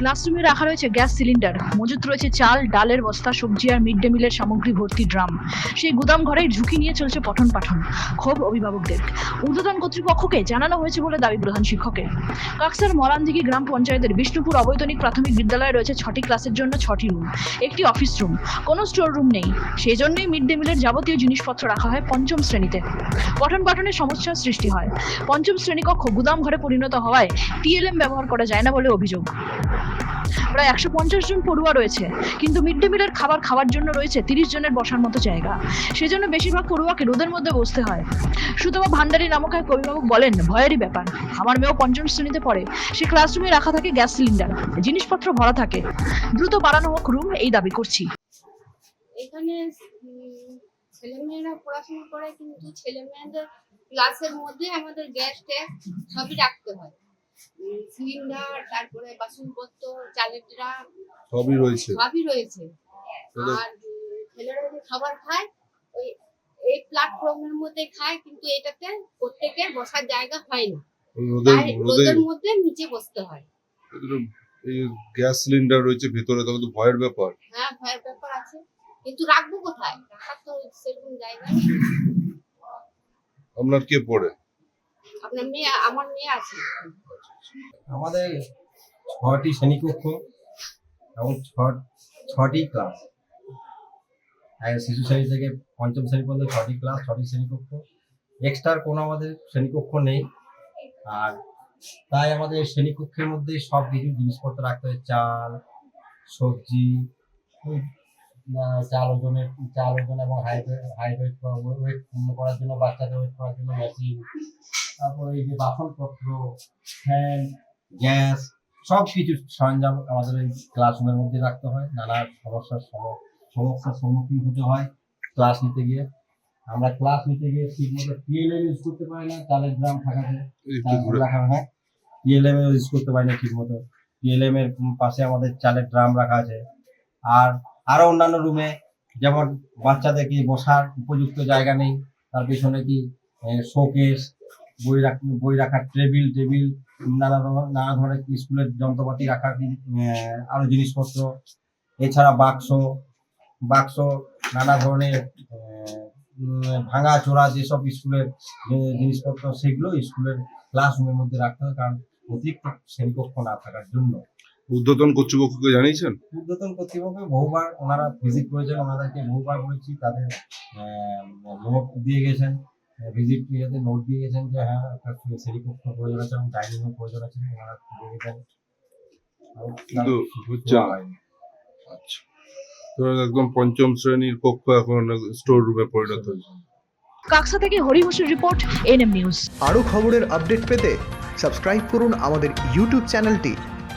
ক্লাসরুমে রাখা রয়েছে গ্যাস সিলিন্ডার। মজুত রয়েছে চাল, ডালের বস্তা, সবজি আর মিড ডে মিলের সামগ্রী ভর্তি ড্রাম। সেই গুদাম ঘরেই ঝুঁকি নিয়ে চলছে পঠন পাঠন, ক্ষোভ অভিভাবকদের। ঊর্ধ্বতন কর্তৃপক্ষকে জানানো হয়েছে বলে দাবি প্রধান শিক্ষকের। কাকসার মরানদিঘি গ্রাম পঞ্চায়েতের বিষ্ণুপুর অবৈতনিক প্রাথমিক বিদ্যালয়ে রয়েছে ছটি ক্লাসের জন্য ছটি রুম, একটি অফিস রুম। কোনো স্টোর রুম নেই। সেই জন্যই মিড ডে মিলের যাবতীয় জিনিসপত্র রাখা হয় পঞ্চম শ্রেণীতে। পঠন পাঠনের সমস্যার সৃষ্টি হয়। পঞ্চম শ্রেণি কক্ষ গুদাম ঘরে পরিণত হওয়ায় টিএলএম ব্যবহার করা যায় না বলে অভিযোগ। প্রায় একশো পঞ্চাশ জন পড়ুয়া রয়েছে। কিন্তু মিড ডে মিলের খাবার খাওয়ার জন্য রয়েছে তিরিশ জনের বসার মতো জায়গা। সেজন্য বেশিরভাগ পড়ুয়াকে রোদের মধ্যে বসতে হয়। সুতমা ভান্ডারী নামক এক অভিভাবক বলেন, ভয়েরই ব্যাপার। আমার মেয়েও পঞ্চম শ্রেণীতে পড়ে। সে ক্লাসরুমে রাখা থাকে গ্যাস সিলিন্ডার। জিনিসপত্র ভরা থাকে। দ্রুত বাড়ানো হোক রুম এই দাবি করছি। এখানে ছেলেমেয়েরা পড়াশোনা করে, কিন্তু ছেলেমেয়েদের ক্লাসের মধ্যে আমাদের গ্যাস ট্যাস সবই রাখতে হয়। সিলিন্ডার তারপরে বাসনপত্র চালের ড্রাম সবই রয়েছে। সবই রয়েছে। আর ছেলেরা যে খাবার খায় ওই এই প্ল্যাটফর্মের মধ্যে খায় কিন্তু এটাতে প্রত্যেকের বসার জায়গা হয় না। রোদের মধ্যে নিচে বসতে হয়। এই গ্যাস সিলিন্ডার রয়েছে ভেতরে তখন তো ভয়ের ব্যাপার। হ্যাঁ ভয়ের ব্যাপার আছে। কিন্তু রাখব কোথায়? রাখার তো সেরকম জায়গা। আপনার কে পড়ে? আপনার মেয়ে, আমার মেয়ে আছে। আমাদের ছটি শ্রেণীকক্ষ এবং ছটি ক্লাস। শিশু শ্রেণি থেকে পঞ্চম শ্রেণি পর্যন্ত ছটি ক্লাস, ছটি শ্রেণীকক্ষ। এক্সট্রার কোনো আমাদের শ্রেণীকক্ষ নেই। আর তাই আমাদের শ্রেণীকক্ষের মধ্যে সব কিছু জিনিসপত্র রাখতে হয়, চাল, সবজি চাল ওজনের চাল ওজন এবং হাইট হাইট ওয়েট ওয়েট করার জন্য বাচ্চাদের ওয়েট করার জন্য মেশিন তারপরে এই যে বাসনপত্র ফ্যান গ্যাস সব কিছু সরঞ্জাম আমাদের এই ক্লাসরুমের মধ্যে রাখতে হয়। নানা সমস্যার সমস্যার সম্মুখীন হতে হয় ক্লাস নিতে গিয়ে। আমরা ক্লাস নিতে গিয়ে ঠিক মতো টিএলএম ইউজ করতে পারি না চালের গ্রাম থাকাতে। রাখা হয় টিএলএম ইউজ করতে পারি না ঠিক মতো টিএলএম এর পাশে আমাদের চালের ড্রাম রাখা আছে। আর আরও অন্যান্য রুমে যেমন বাচ্চাদের কি বসার উপযুক্ত জায়গা নেই, তার পেছনে কি শোকেস বই রাখ, বই রাখার টেবিল টেবিল নানা নানা ধরনের স্কুলের যন্ত্রপাতি রাখার আরও জিনিসপত্র। এছাড়া বাক্স বাক্স নানা ধরনের ভাঙা চোরা যেসব স্কুলের জিনিসপত্র, সেগুলো স্কুলের ক্লাসরুমের মধ্যে রাখতে হয়, কারণ অতিরিক্ত শ্রেণীকক্ষ না থাকার জন্য। ঊর্ধ্বতন কর্তৃপক্ষকে জানিয়েছেন? ঊর্ধ্বতন কর্তৃপক্ষ বহুবার ওনারা ভিজিট করেছেন ওনাদেরকে বহুবার বলেছি তাদের নোট দিয়ে গেছেন ভিজিট ইয়েতে নোট দিয়ে গেছেন যে হ্যাঁ একটা শ্রেণীকক্ষ প্রয়োজন আছে এবং ডাইনিং রুম প্রয়োজন আছে ওনারা দিয়ে গেছেন। কিন্তু তার হচ্ছে আচ্ছা। তো একদম পঞ্চম শ্রেণির কক্ষ এখন স্টোর রুমে পরিণত হয়েছে। কাকসা থেকে হরি ঘোষের রিপোর্ট এনএম নিউজ আরও খবরের আপডেট পেতে সাবস্ক্রাইব করুন আমাদের ইউটিউব চ্যানেলটি